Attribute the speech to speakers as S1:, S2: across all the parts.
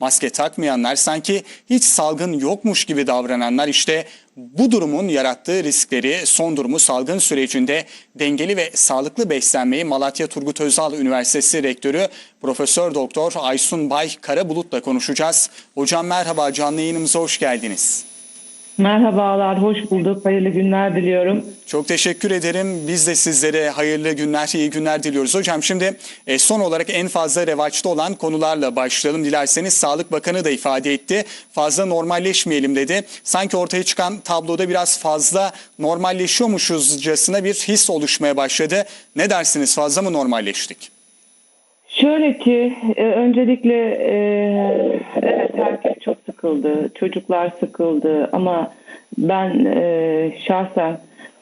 S1: maske takmayanlar, sanki hiç salgın yokmuş gibi davrananlar işte bu durumun yarattığı riskleri, son durumu salgın sürecinde dengeli ve sağlıklı beslenmeyi Malatya Turgut Özal Üniversitesi Rektörü Profesör Doktor Aysun Bay Karabulut'la konuşacağız. Hocam merhaba, canlı yayınımıza hoş geldiniz.
S2: Merhabalar, hoş bulduk. Hayırlı günler diliyorum.
S1: Çok teşekkür ederim. Biz de sizlere hayırlı günler, iyi günler diliyoruz. Hocam şimdi e, son olarak en fazla revaçta olan konularla başlayalım. Dilerseniz Sağlık Bakanı da ifade etti. Fazla normalleşmeyelim dedi. Sanki ortaya çıkan tabloda biraz fazla normalleşiyormuşuzcasına bir his oluşmaya başladı. Ne dersiniz fazla mı normalleştik?
S2: Şöyle ki e, öncelikle e, evet herkes çok sıkıldı, çocuklar sıkıldı ama ben e, şahsen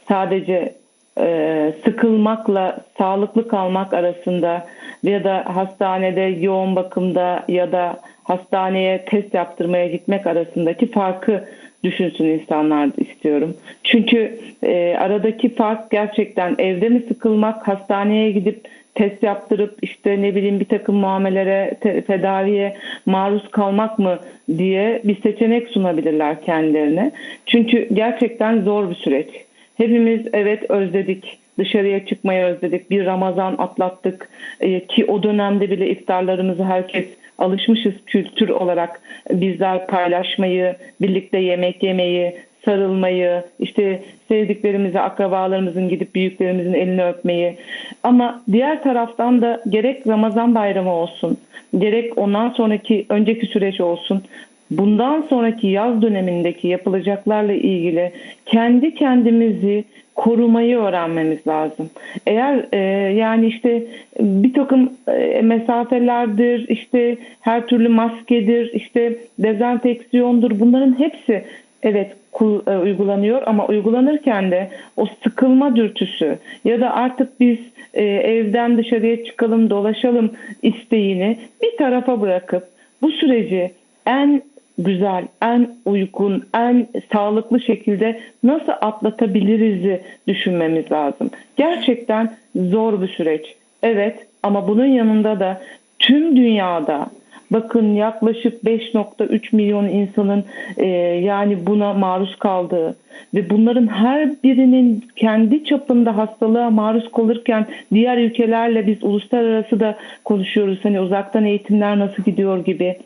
S2: sadece e, sıkılmakla sağlıklı kalmak arasında ya da hastanede yoğun bakımda ya da hastaneye test yaptırmaya gitmek arasındaki farkı düşünsün insanlar istiyorum. Çünkü e, aradaki fark gerçekten evde mi sıkılmak, hastaneye gidip test yaptırıp işte ne bileyim bir takım muamelere, te- tedaviye maruz kalmak mı diye bir seçenek sunabilirler kendilerine. Çünkü gerçekten zor bir süreç. Hepimiz evet özledik. Dışarıya çıkmayı özledik. Bir Ramazan atlattık Ee, ki o dönemde bile iftarlarımızı herkes alışmışız kültür olarak bizler paylaşmayı, birlikte yemek yemeyi, sarılmayı, işte sevdiklerimizi, akrabalarımızın gidip büyüklerimizin elini öpmeyi. Ama diğer taraftan da gerek Ramazan bayramı olsun, gerek ondan sonraki önceki süreç olsun, bundan sonraki yaz dönemindeki yapılacaklarla ilgili kendi kendimizi korumayı öğrenmemiz lazım. Eğer e, yani işte bir takım e, mesafelerdir, işte her türlü maskedir, işte dezenfeksiyondur bunların hepsi evet e, uygulanıyor ama uygulanırken de o sıkılma dürtüsü ya da artık biz e, evden dışarıya çıkalım dolaşalım isteğini bir tarafa bırakıp bu süreci en güzel, en uygun, en sağlıklı şekilde nasıl atlatabiliriz'i düşünmemiz lazım. Gerçekten zor bir süreç. Evet ama bunun yanında da tüm dünyada bakın yaklaşık 5.3 milyon insanın e, yani buna maruz kaldığı ve bunların her birinin kendi çapında hastalığa maruz kalırken diğer ülkelerle biz uluslararası da konuşuyoruz. Hani uzaktan eğitimler nasıl gidiyor gibi.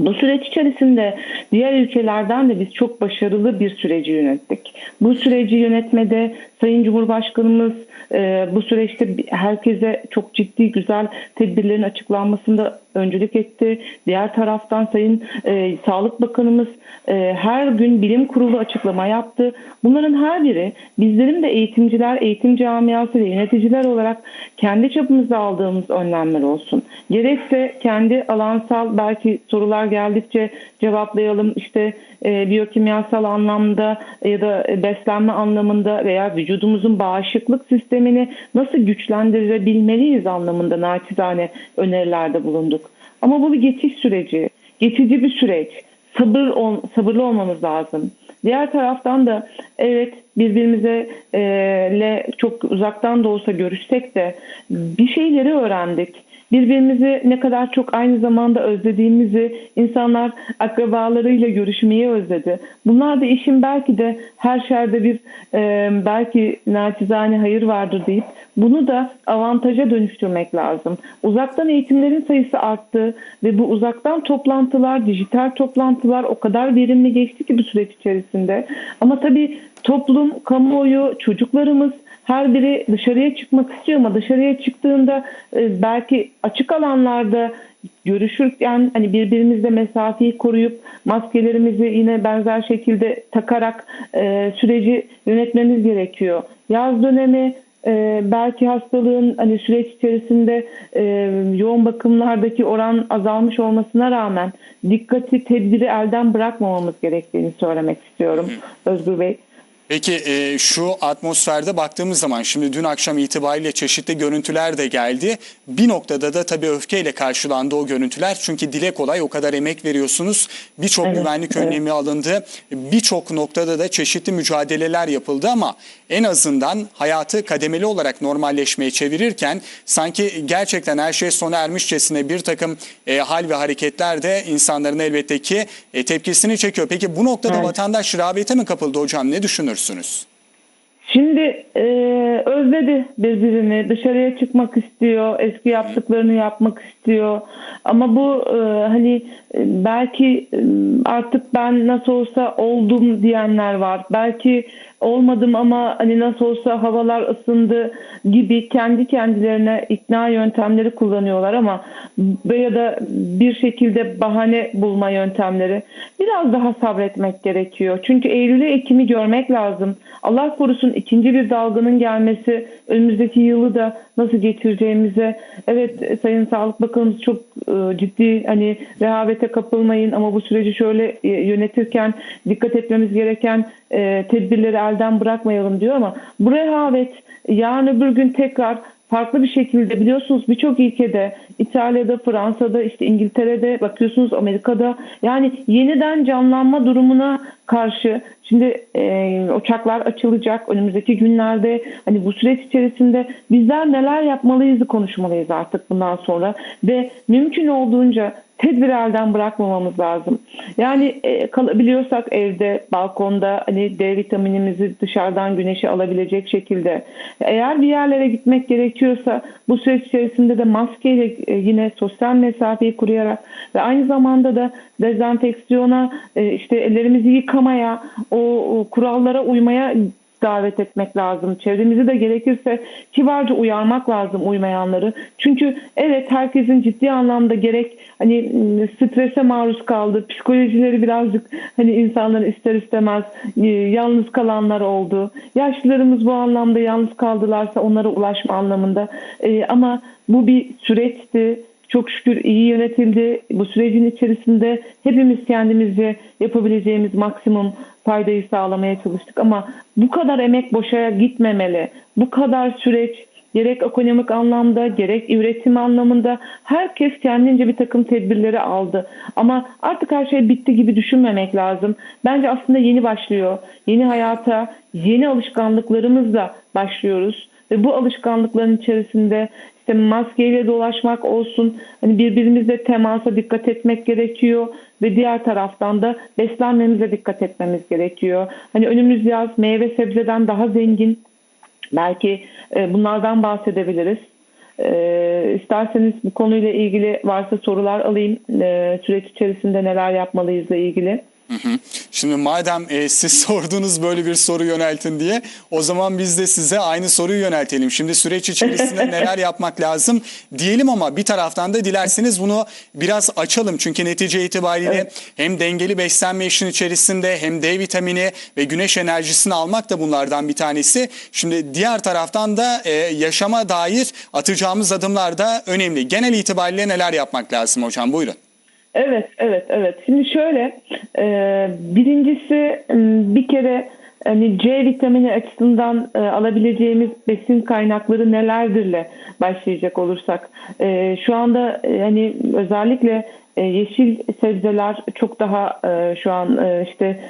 S2: Bu süreç içerisinde diğer ülkelerden de biz çok başarılı bir süreci yönettik. Bu süreci yönetmede Sayın Cumhurbaşkanımız e, bu süreçte herkese çok ciddi güzel tedbirlerin açıklanmasında öncülük etti. Diğer taraftan Sayın e, Sağlık Bakanımız e, her gün bilim kurulu açıklama yaptı. Bunların her biri bizlerin de eğitimciler, eğitim camiası ve yöneticiler olarak kendi çapımızda aldığımız önlemler olsun. Gerekse kendi alansal belki sorular geldikçe cevaplayalım. İşte e, biyokimyasal anlamda ya da beslenme anlamında veya vücudumuzun bağışıklık sistemini nasıl güçlendirebilmeliyiz anlamında naçizane önerilerde bulunduk. Ama bu bir geçiş süreci, geçici bir süreç. Sabır ol, sabırlı olmamız lazım. Diğer taraftan da evet birbirimize e, le çok uzaktan da olsa görüşsek de bir şeyleri öğrendik birbirimizi ne kadar çok aynı zamanda özlediğimizi insanlar akrabalarıyla görüşmeyi özledi. Bunlar da işin belki de her şerde bir e, belki naçizane hayır vardır deyip bunu da avantaja dönüştürmek lazım. Uzaktan eğitimlerin sayısı arttı ve bu uzaktan toplantılar, dijital toplantılar o kadar verimli geçti ki bu süreç içerisinde. Ama tabii toplum, kamuoyu, çocuklarımız her biri dışarıya çıkmak istiyor ama dışarıya çıktığında e, belki açık alanlarda görüşürken hani birbirimizle mesafeyi koruyup maskelerimizi yine benzer şekilde takarak e, süreci yönetmemiz gerekiyor. Yaz dönemi e, belki hastalığın hani süreç içerisinde e, yoğun bakımlardaki oran azalmış olmasına rağmen dikkati tedbiri elden bırakmamamız gerektiğini söylemek istiyorum Özgür Bey.
S1: Peki e, şu atmosferde baktığımız zaman şimdi dün akşam itibariyle çeşitli görüntüler de geldi. Bir noktada da tabii öfkeyle karşılandı o görüntüler. Çünkü dile kolay o kadar emek veriyorsunuz. Birçok
S2: Evet,
S1: güvenlik
S2: evet.
S1: önlemi alındı. Birçok noktada da çeşitli mücadeleler yapıldı ama en azından hayatı kademeli olarak normalleşmeye çevirirken sanki gerçekten her şey sona ermişçesine bir takım e, hal ve hareketler de insanların elbette ki e, tepkisini çekiyor. Peki bu noktada
S2: Evet.
S1: vatandaş rağbete mi kapıldı hocam? Ne düşünürsünüz?
S2: Şimdi e, özledi birbirini, dışarıya çıkmak istiyor, eski yaptıklarını yapmak istiyor. Ama bu e, hani belki e, artık ben nasıl olsa oldum diyenler var. Belki olmadım ama hani nasıl olsa havalar ısındı gibi kendi kendilerine ikna yöntemleri kullanıyorlar ama ya da bir şekilde bahane bulma yöntemleri. Biraz daha sabretmek gerekiyor. Çünkü Eylül'ü Ekim'i görmek lazım. Allah korusun ikinci bir dalganın gelmesi önümüzdeki yılı da nasıl geçireceğimize evet Sayın Sağlık Bakanımız çok e, ciddi hani rehavete kapılmayın ama bu süreci şöyle e, yönetirken dikkat etmemiz gereken e, tedbirleri elden bırakmayalım diyor ama bu rehavet yarın öbür gün tekrar farklı bir şekilde biliyorsunuz birçok ülkede İtalya'da, Fransa'da, işte İngiltere'de bakıyorsunuz Amerika'da yani yeniden canlanma durumuna karşı şimdi e, uçaklar açılacak önümüzdeki günlerde hani bu süreç içerisinde bizler neler yapmalıyızı konuşmalıyız artık bundan sonra ve mümkün olduğunca tedbir elden bırakmamamız lazım. Yani e, kalabiliyorsak evde, balkonda hani D vitaminimizi dışarıdan güneşe alabilecek şekilde. Eğer bir yerlere gitmek gerekiyorsa bu süreç içerisinde de maskeyle e, yine sosyal mesafeyi koruyarak ve aynı zamanda da dezenfeksiyona e, işte ellerimizi yıkamaya, o, o kurallara uymaya davet etmek lazım. Çevremizi de gerekirse kibarca uyarmak lazım uymayanları. Çünkü evet herkesin ciddi anlamda gerek hani strese maruz kaldı. Psikolojileri birazcık hani insanların ister istemez e, yalnız kalanlar oldu. Yaşlılarımız bu anlamda yalnız kaldılarsa onlara ulaşma anlamında. E, ama bu bir süreçti. Çok şükür iyi yönetildi. Bu sürecin içerisinde hepimiz kendimizce yapabileceğimiz maksimum faydayı sağlamaya çalıştık ama bu kadar emek boşa gitmemeli. Bu kadar süreç gerek ekonomik anlamda gerek üretim anlamında herkes kendince bir takım tedbirleri aldı. Ama artık her şey bitti gibi düşünmemek lazım. Bence aslında yeni başlıyor. Yeni hayata, yeni alışkanlıklarımızla başlıyoruz. Ve bu alışkanlıkların içerisinde işte maskeyle dolaşmak olsun, hani birbirimizle temasa dikkat etmek gerekiyor ve diğer taraftan da beslenmemize dikkat etmemiz gerekiyor. Hani önümüz yaz meyve sebzeden daha zengin. Belki e, bunlardan bahsedebiliriz. E, isterseniz bu konuyla ilgili varsa sorular alayım. E, süreç içerisinde neler yapmalıyızla ilgili.
S1: Şimdi madem e, siz sordunuz böyle bir soru yöneltin diye o zaman biz de size aynı soruyu yöneltelim. Şimdi süreç içerisinde neler yapmak lazım diyelim ama bir taraftan da dilerseniz bunu biraz açalım. Çünkü netice itibariyle hem dengeli beslenme işin içerisinde hem D vitamini ve güneş enerjisini almak da bunlardan bir tanesi. Şimdi diğer taraftan da e, yaşama dair atacağımız adımlar da önemli. Genel itibariyle neler yapmak lazım hocam buyurun.
S2: Evet, evet, evet. Şimdi şöyle, e, birincisi bir kere hani C vitamini açısından e, alabileceğimiz besin kaynakları nelerdirle başlayacak olursak, e, şu anda hani özellikle yeşil sebzeler çok daha şu an işte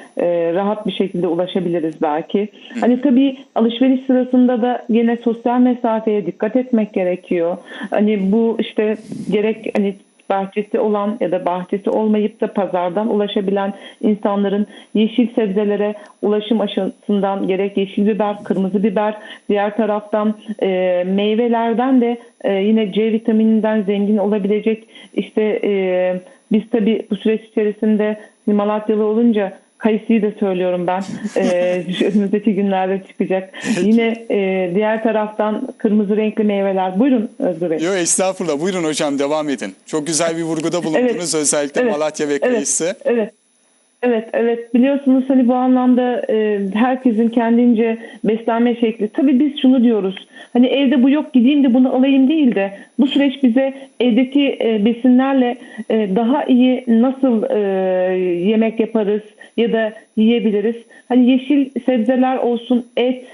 S2: rahat bir şekilde ulaşabiliriz belki. Hani tabii alışveriş sırasında da yine sosyal mesafeye dikkat etmek gerekiyor. Hani bu işte gerek hani bahçesi olan ya da bahçesi olmayıp da pazardan ulaşabilen insanların yeşil sebzelere ulaşım aşısından gerek yeşil biber, kırmızı biber, diğer taraftan e, meyvelerden de e, yine C vitamininden zengin olabilecek işte e, biz tabi bu süreç içerisinde Malatyalı olunca Kayısıyı da söylüyorum ben. Ee, önümüzdeki günlerde çıkacak. Yine e, diğer taraftan kırmızı renkli meyveler. Buyurun Özgür Bey.
S1: Yok estağfurullah buyurun hocam devam edin. Çok güzel bir vurguda bulundunuz
S2: Evet,
S1: özellikle
S2: evet,
S1: Malatya ve
S2: Evet,
S1: Kayısı.
S2: evet. Evet, evet. Biliyorsunuz hani bu anlamda e, herkesin kendince beslenme şekli. Tabii biz şunu diyoruz. Hani evde bu yok gideyim de bunu alayım değil de bu süreç bize evdeki e, besinlerle e, daha iyi nasıl e, yemek yaparız ya da yiyebiliriz. Hani yeşil sebzeler olsun, et,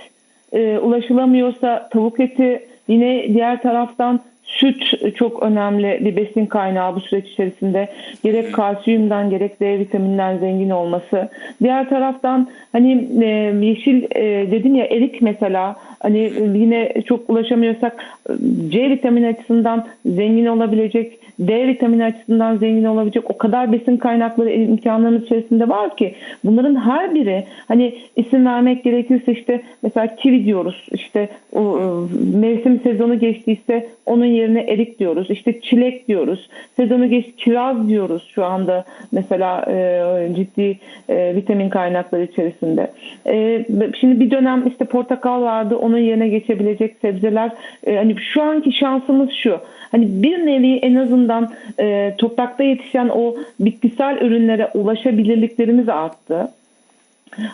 S2: e, ulaşılamıyorsa tavuk eti, yine diğer taraftan süt çok önemli bir besin kaynağı bu süreç içerisinde. Gerek kalsiyumdan gerek D vitamininden zengin olması. Diğer taraftan hani e, yeşil e, dedim ya erik mesela hani yine çok ulaşamıyorsak e, C vitamini açısından zengin olabilecek D vitamini açısından zengin olabilecek o kadar besin kaynakları imkanlarımız içerisinde var ki bunların her biri hani isim vermek gerekirse işte mesela kivi diyoruz işte o, o, mevsim sezonu geçtiyse onun yerine erik diyoruz işte çilek diyoruz sezonu geç kiraz diyoruz şu anda mesela e, ciddi e, vitamin kaynakları içerisinde e, şimdi bir dönem işte portakal vardı onun yerine geçebilecek sebzeler e, hani şu anki şansımız şu hani bir nevi en azından e, toprakta yetişen o bitkisel ürünlere ulaşabilirliklerimiz arttı.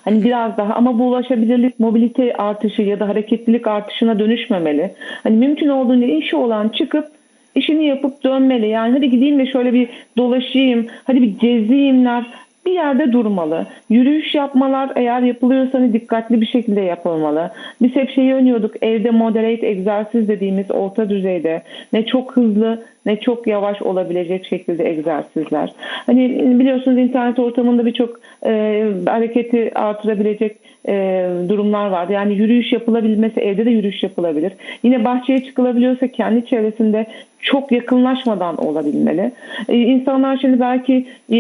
S2: Hani biraz daha ama bu ulaşabilirlik mobilite artışı ya da hareketlilik artışına dönüşmemeli. Hani mümkün olduğunca işi olan çıkıp işini yapıp dönmeli. Yani hadi gideyim de şöyle bir dolaşayım, hadi bir gezeyimler bir yerde durmalı. Yürüyüş yapmalar eğer yapılıyorsa hani dikkatli bir şekilde yapılmalı. Biz hep şeyi öniyorduk evde moderate egzersiz dediğimiz orta düzeyde ne çok hızlı ne çok yavaş olabilecek şekilde egzersizler. Hani biliyorsunuz internet ortamında birçok e, hareketi artırabilecek e, durumlar vardı. Yani yürüyüş yapılabilmesi, evde de yürüyüş yapılabilir. Yine bahçeye çıkılabiliyorsa kendi çevresinde çok yakınlaşmadan olabilmeli. Ee, insanlar şimdi belki e,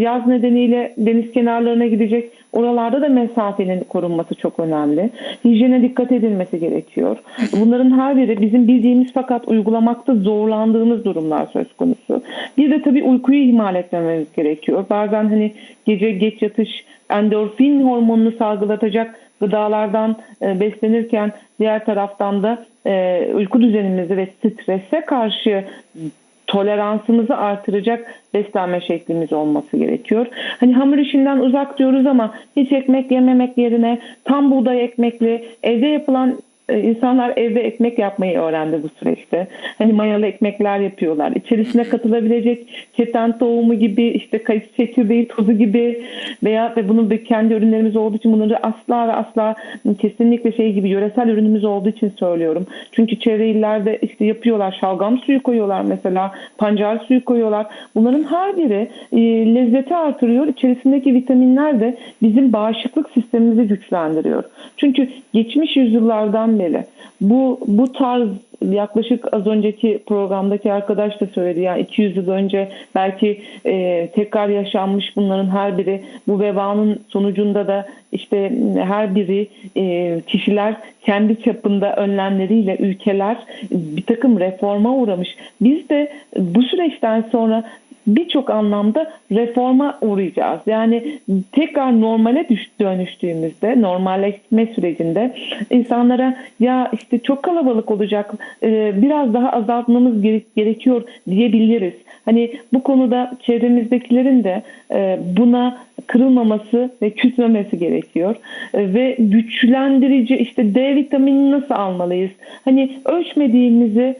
S2: yaz nedeniyle deniz kenarlarına gidecek. Oralarda da mesafenin korunması çok önemli. Hijyene dikkat edilmesi gerekiyor. Bunların her biri bizim bildiğimiz fakat uygulamakta zorlandığımız durumlar söz konusu. Bir de tabii uykuyu ihmal etmememiz gerekiyor. Bazen hani gece geç yatış endorfin hormonunu salgılatacak gıdalardan e, beslenirken diğer taraftan da e, uyku düzenimizi ve strese karşı toleransımızı artıracak beslenme şeklimiz olması gerekiyor. Hani hamur işinden uzak diyoruz ama hiç ekmek yememek yerine tam buğday ekmekli evde yapılan insanlar evde ekmek yapmayı öğrendi bu süreçte. Hani mayalı ekmekler yapıyorlar. İçerisine katılabilecek keten tohumu gibi işte kayısı çekirdeği tozu gibi veya ve bunun bir kendi ürünlerimiz olduğu için bunları asla ve asla kesinlikle şey gibi yöresel ürünümüz olduğu için söylüyorum. Çünkü çevre illerde işte yapıyorlar şalgam suyu koyuyorlar mesela pancar suyu koyuyorlar. Bunların her biri e, lezzeti artırıyor. İçerisindeki vitaminler de bizim bağışıklık sistemimizi güçlendiriyor. Çünkü geçmiş yüzyıllardan beri bu bu tarz yaklaşık az önceki programdaki arkadaş da söyledi. Yani 200 yıl önce belki e, tekrar yaşanmış bunların her biri. Bu vebanın sonucunda da işte her biri e, kişiler kendi çapında önlemleriyle ülkeler bir takım reforma uğramış. Biz de bu süreçten sonra birçok anlamda reforma uğrayacağız. Yani tekrar normale dönüştüğümüzde, normalleşme sürecinde insanlara ya işte çok kalabalık olacak, e, biraz daha azaltmamız gerekiyor diyebiliriz. Hani bu konuda çevremizdekilerin de e, buna kırılmaması ve küsmemesi gerekiyor. E, ve güçlendirici işte D vitamini nasıl almalıyız? Hani ölçmediğimizi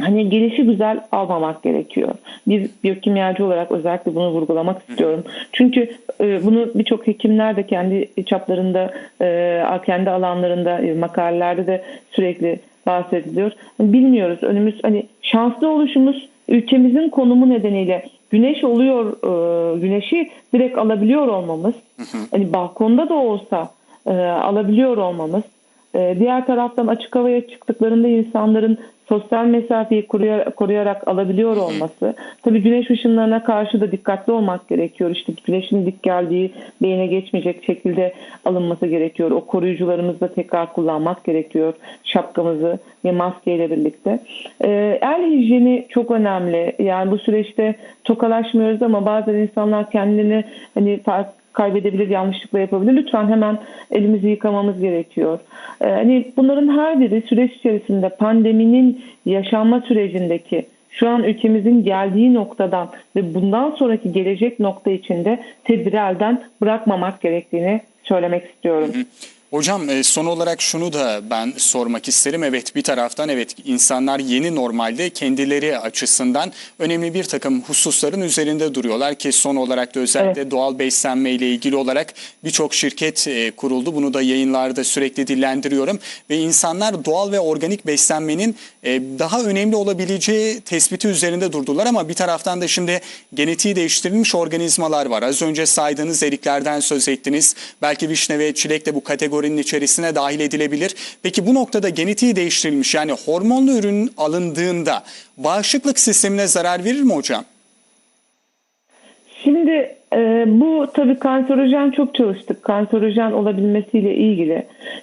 S2: hani gelişi güzel almamak gerekiyor. Bir biyokimyacı olarak özellikle bunu vurgulamak istiyorum. Çünkü e, bunu birçok hekimler de kendi çaplarında, e, kendi alanlarında, e, makalelerde de sürekli bahsediliyor. Bilmiyoruz. Önümüz hani şanslı oluşumuz ülkemizin konumu nedeniyle güneş oluyor, e, güneşi direkt alabiliyor olmamız, hani balkonda da olsa e, alabiliyor olmamız, e, diğer taraftan açık havaya çıktıklarında insanların sosyal mesafeyi koruyarak alabiliyor olması. Tabii güneş ışınlarına karşı da dikkatli olmak gerekiyor. İşte güneşin dik geldiği beyne geçmeyecek şekilde alınması gerekiyor. O koruyucularımızı da tekrar kullanmak gerekiyor. Şapkamızı ve maskeyle birlikte. Ee, el hijyeni çok önemli. Yani bu süreçte tokalaşmıyoruz ama bazen insanlar kendini hani kaybedebilir, yanlışlıkla yapabilir. Lütfen hemen elimizi yıkamamız gerekiyor. Ee, hani bunların her biri süreç içerisinde pandeminin yaşanma sürecindeki şu an ülkemizin geldiği noktadan ve bundan sonraki gelecek nokta içinde tedbiri elden bırakmamak gerektiğini söylemek istiyorum.
S1: Hocam e, son olarak şunu da ben sormak isterim. Evet bir taraftan evet insanlar yeni normalde kendileri açısından önemli bir takım hususların üzerinde duruyorlar ki son olarak da özellikle doğal beslenme ile ilgili olarak birçok şirket e, kuruldu. Bunu da yayınlarda sürekli dillendiriyorum ve insanlar doğal ve organik beslenmenin e, daha önemli olabileceği tespiti üzerinde durdular ama bir taraftan da şimdi genetiği değiştirilmiş organizmalar var. Az önce saydığınız eriklerden söz ettiniz. Belki vişne ve çilek de bu kategorinin içerisine dahil edilebilir. Peki bu noktada genetiği değiştirilmiş yani hormonlu ürün alındığında bağışıklık sistemine zarar verir mi hocam?
S2: Şimdi e, bu tabii kanserojen çok çalıştık. Kanserojen olabilmesiyle ilgili.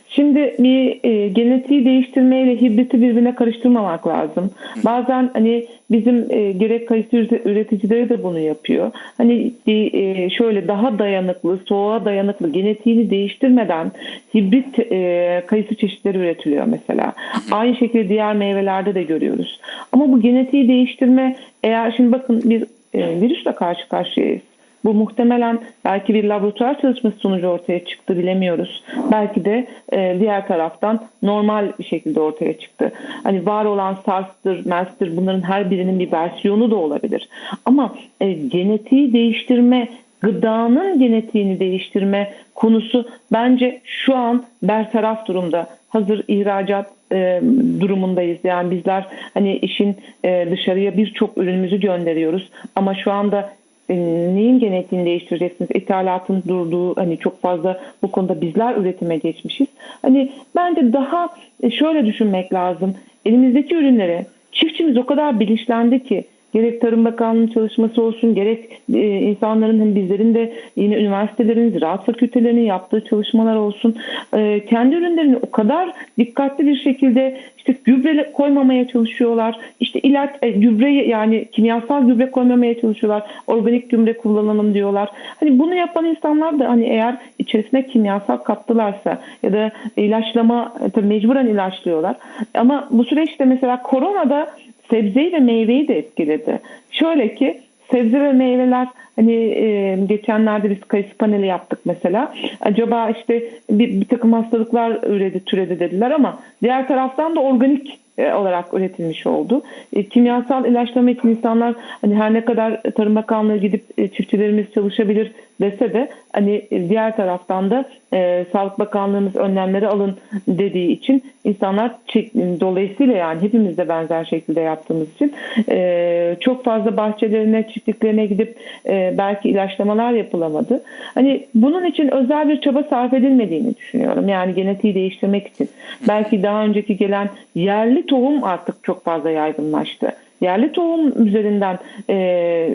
S2: Şimdi bir e, genetiği değiştirmeyle hibriti birbirine karıştırmamak lazım. Bazen hani bizim e, gerek kayısı üreticileri de bunu yapıyor. Hani e, şöyle daha dayanıklı, soğuğa dayanıklı genetiğini değiştirmeden hibrit e, kayısı çeşitleri üretiliyor mesela. Aynı şekilde diğer meyvelerde de görüyoruz. Ama bu genetiği değiştirme eğer şimdi bakın bir e, virüsle karşı karşıyayız. Bu muhtemelen belki bir laboratuvar çalışması sonucu ortaya çıktı bilemiyoruz. Belki de e, diğer taraftan normal bir şekilde ortaya çıktı. Hani var olan SARS'tır, MERS'tir bunların her birinin bir versiyonu da olabilir. Ama e, genetiği değiştirme, gıdanın genetiğini değiştirme konusu bence şu an bertaraf durumda. Hazır ihracat e, durumundayız. Yani bizler hani işin e, dışarıya birçok ürünümüzü gönderiyoruz. Ama şu anda e, neyin genetiğini değiştireceksiniz? İthalatın durduğu hani çok fazla bu konuda bizler üretime geçmişiz. Hani bence daha e, şöyle düşünmek lazım. Elimizdeki ürünlere çiftçimiz o kadar bilinçlendi ki gerek Tarım Bakanlığı'nın çalışması olsun gerek e, insanların hem bizlerin de yine üniversitelerin, ziraat fakültelerinin yaptığı çalışmalar olsun. E, kendi ürünlerini o kadar dikkatli bir şekilde işte gübre koymamaya çalışıyorlar. İşte ilaç, e, gübre yani kimyasal gübre koymamaya çalışıyorlar. Organik gübre kullanalım diyorlar. Hani bunu yapan insanlar da hani eğer içerisine kimyasal kattılarsa ya da ilaçlama tabii mecburen ilaçlıyorlar. Ama bu süreçte mesela koronada sebzeyi ve meyveyi de etkiledi. Şöyle ki sebze ve meyveler hani e, geçenlerde biz kayısı paneli yaptık mesela. Acaba işte bir, bir takım hastalıklar üredi, türedi dediler ama diğer taraftan da organik e, olarak üretilmiş oldu. E, kimyasal ilaçlama için insanlar hani her ne kadar Tarım Bakanlığı gidip e, çiftçilerimiz çalışabilir dese de hani e, diğer taraftan da e, Sağlık Bakanlığımız önlemleri alın dediği için insanlar çek, dolayısıyla yani hepimiz de benzer şekilde yaptığımız için e, çok fazla bahçelerine, çiftliklerine gidip e, belki ilaçlamalar yapılamadı. Hani bunun için özel bir çaba sarf edilmediğini düşünüyorum. Yani genetiği değiştirmek için. Belki daha önceki gelen yerli tohum artık çok fazla yaygınlaştı yerli tohum üzerinden e,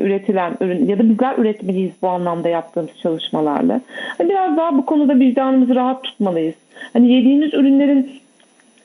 S2: üretilen ürün ya da bizler üretmeliyiz bu anlamda yaptığımız çalışmalarla. Hani biraz daha bu konuda vicdanımızı rahat tutmalıyız. Hani yediğimiz ürünlerin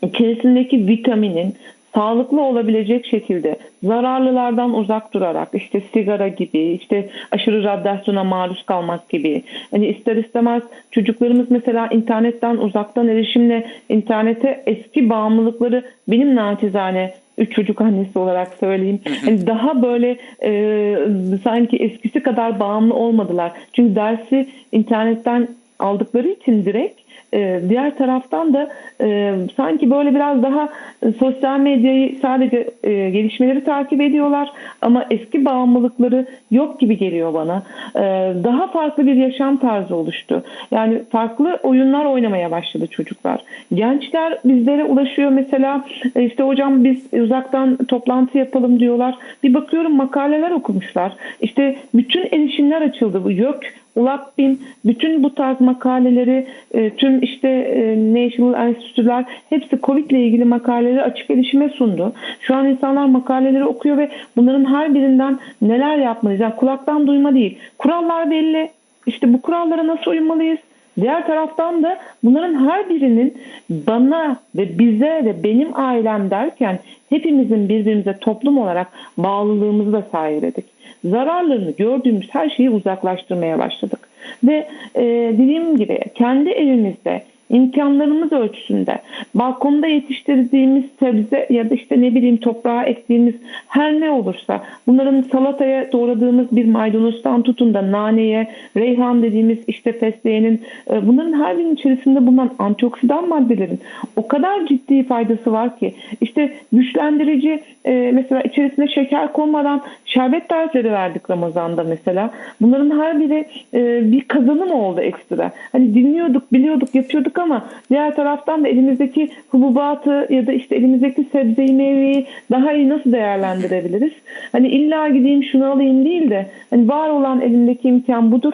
S2: içerisindeki vitaminin sağlıklı olabilecek şekilde zararlılardan uzak durarak işte sigara gibi işte aşırı radyasyona maruz kalmak gibi hani ister istemez çocuklarımız mesela internetten uzaktan erişimle internete eski bağımlılıkları benim naçizane üç çocuk annesi olarak söyleyeyim. Yani daha böyle e, sanki eskisi kadar bağımlı olmadılar. Çünkü dersi internetten aldıkları için direkt e, diğer taraftan da e, sanki böyle biraz daha e, sosyal medyayı sadece e, gelişmeleri takip ediyorlar ama eski bağımlılıkları yok gibi geliyor bana. E, daha farklı bir yaşam tarzı oluştu. Yani farklı oyunlar oynamaya başladı çocuklar. Gençler bizlere ulaşıyor mesela işte hocam biz uzaktan toplantı yapalım diyorlar. Bir bakıyorum makaleler okumuşlar. İşte bütün erişimler açıldı. Bu yok Ulakbin bütün bu tarz makaleleri e, tüm işte e, National Enstitüler hepsi Covid ile ilgili makaleleri açık erişime sundu. Şu an insanlar makaleleri okuyor ve bunların her birinden neler yapmalıyız? Yani kulaktan duyma değil. Kurallar belli. İşte bu kurallara nasıl uymalıyız? Diğer taraftan da bunların her birinin bana ve bize ve benim ailem derken hepimizin birbirimize toplum olarak bağlılığımızı da sahipledik. Zararlarını gördüğümüz her şeyi uzaklaştırmaya başladık. Ve e, dediğim gibi kendi evimizde imkanlarımız ölçüsünde balkonda yetiştirdiğimiz sebze ya da işte ne bileyim toprağa ektiğimiz her ne olursa bunların salataya doğradığımız bir maydanozdan tutun da naneye, reyhan dediğimiz işte fesleğenin e, bunların her birinin içerisinde bulunan antioksidan maddelerin o kadar ciddi faydası var ki işte güçlendirici e, mesela içerisine şeker konmadan şerbet tarifleri verdik Ramazan'da mesela. Bunların her biri e, bir kazanım oldu ekstra. Hani dinliyorduk, biliyorduk, yapıyorduk ama diğer taraftan da elimizdeki hububatı ya da işte elimizdeki sebzeyi, meyveyi daha iyi nasıl değerlendirebiliriz? Hani illa gideyim şunu alayım değil de hani var olan elimdeki imkan budur.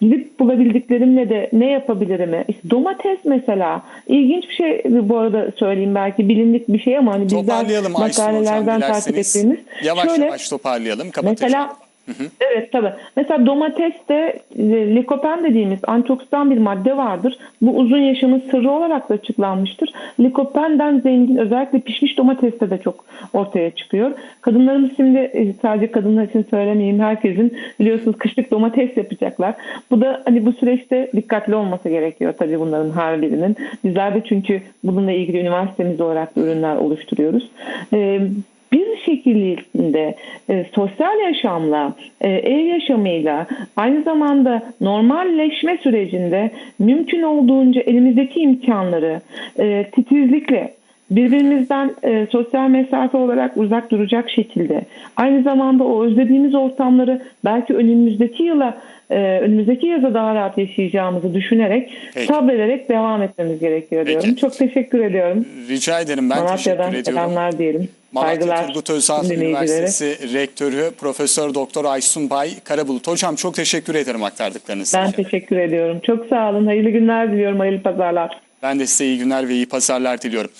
S2: Gidip bulabildiklerimle de ne yapabilirim? İşte domates mesela. İlginç bir şey bu arada söyleyeyim belki bilindik bir şey ama hani
S1: Hocam
S2: makalelerden takip ettiğimiz.
S1: Yavaş
S2: Şöyle,
S1: yavaş toparlayalım. Kapatacağım.
S2: Mesela Evet tabii. Mesela domateste e, likopen dediğimiz antioksidan bir madde vardır. Bu uzun yaşamın sırrı olarak da açıklanmıştır. Likopenden zengin özellikle pişmiş domateste de çok ortaya çıkıyor. Kadınlarımız şimdi e, sadece kadınlar için söylemeyeyim herkesin biliyorsunuz kışlık domates yapacaklar. Bu da hani bu süreçte dikkatli olması gerekiyor tabii bunların her birinin. Bizler de çünkü bununla ilgili üniversitemiz olarak ürünler oluşturuyoruz. Ee, bir şekilde e, sosyal yaşamla, e, ev yaşamıyla aynı zamanda normalleşme sürecinde mümkün olduğunca elimizdeki imkanları e, titizlikle birbirimizden e, sosyal mesafe olarak uzak duracak şekilde aynı zamanda o özlediğimiz ortamları belki önümüzdeki yıla e, önümüzdeki yaza daha rahat yaşayacağımızı düşünerek
S1: Peki.
S2: sabrederek devam etmemiz gerekiyor diyorum.
S1: Peki.
S2: Çok teşekkür ediyorum.
S1: Rica ederim. Ben
S2: Malatya'dan
S1: teşekkür ediyorum.
S2: selamlar diyelim.
S1: Malatya
S2: Saygılar.
S1: Turgut Özal. Üniversitesi Rektörü Profesör Doktor Aysun Bay Karabulut. Hocam çok teşekkür ederim aktardıklarınız
S2: Ben
S1: için.
S2: teşekkür ediyorum. Çok sağ olun. Hayırlı günler diliyorum. Hayırlı pazarlar.
S1: Ben de size iyi günler ve iyi pazarlar diliyorum.